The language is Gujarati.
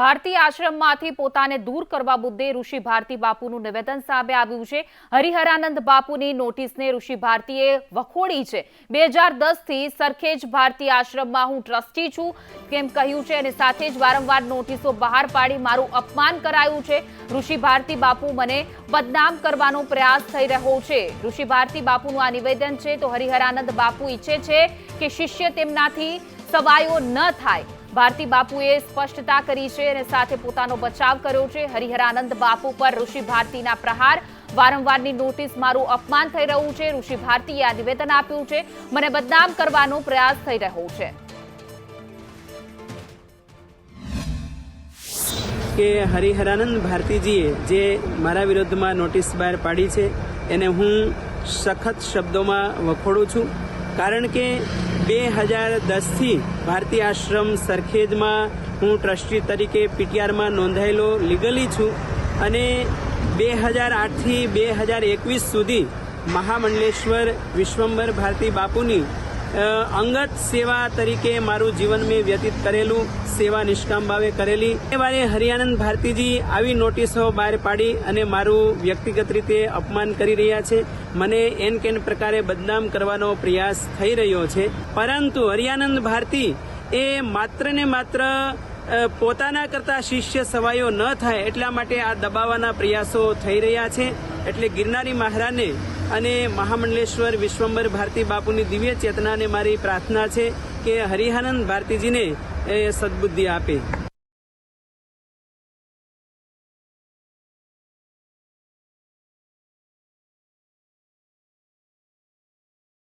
ભારતી આશ્રમમાંથી પોતાને દૂર કરવા મુદ્દે ઋષિ ભારતી બાપુનું નિવેદન સામે આવ્યું છે. હરિહરાનંદ બાપુની નોટિસને ઋષિ ભારતીએ વખોડી છે. બે હજાર દસથી સરખેજ ભારતી આશ્રમમાં હું ટ્રસ્ટી છું. કેમ કહ્યું છે અને સાથે જ વારંવાર નોટિસો બહાર પાડી મારું અપમાન કરાયું છે. ઋષિ ભારતી બાપુ મને બદનામ કરવાનો પ્રયાસ થઈ રહ્યો છે. ઋષિ ભારતી બાપુનું આ નિવેદન છે તો હરિહરાનંદ બાપુ ઈચ્છે છે કે શિષ્ય તેમનાથી સવાયો ન થાય. ભારતી બાપુએ સ્પષ્ટતા કરી છે અને સાથે પોતાનો બચાવ કર્યો છે. હરિહરાનંદ બાપુ પર ઋષિ ભારતીના પ્રહાર. વારંવારની નોટિસ મારું અપમાન થઈ રહ્યું છે. ઋષિ ભારતીએ આ નિવેદન આપ્યું છે. મને બદનામ કરવાનો પ્રયાસ થઈ રહ્યો છે. કે હરિહરાનંદ ભારતીજીએ જે મારા વિરુદ્ધમાં નોટિસ બહાર પાડી છે, એને હું સખત શબ્દોમાં વખોડું છું. કારણ કે બે હજાર દસથી ભારતીય આશ્રમ સરખેજમાં હું ટ્રસ્ટી તરીકે પીટીઆરમાં નોંધાયેલો લીગલી છું અને બે હજાર આઠથી બે હજાર એકવીસ સુધી મહામંડલેશ્વર વિશ્વંભર ભારતી બાપુની અંગત સેવા તરીકે મારું જીવન મેં વ્યતીત કરેલું, સેવા નિષ્કામ ભાવે કરેલી. એ વારે હરિયાનંદ ભારતીજી આવી નોટિસો બહાર પાડી અને મારું વ્યક્તિગત રીતે અપમાન કરી રહ્યા છે. મને એન કેન પ્રકારે બદનામ કરવાનો પ્રયાસ થઈ રહ્યો છે. પરંતુ હરિયાનંદ ભારતી એ માત્ર ને માત્ર પોતાના કરતા શિષ્ય સવાયો ન થાય એટલા માટે આ દબાવવાના પ્રયાસો થઈ રહ્યા છે. એટલે ગિરનારી મહારાજને અને મહામંડલેશ્વર વિશ્વંભર ભારતી બાપુની દિવ્ય ચેતનાને મારી પ્રાર્થના છે કે હરિહાનંદ ભારતીજીને એ સદબુદ્ધિ આપે.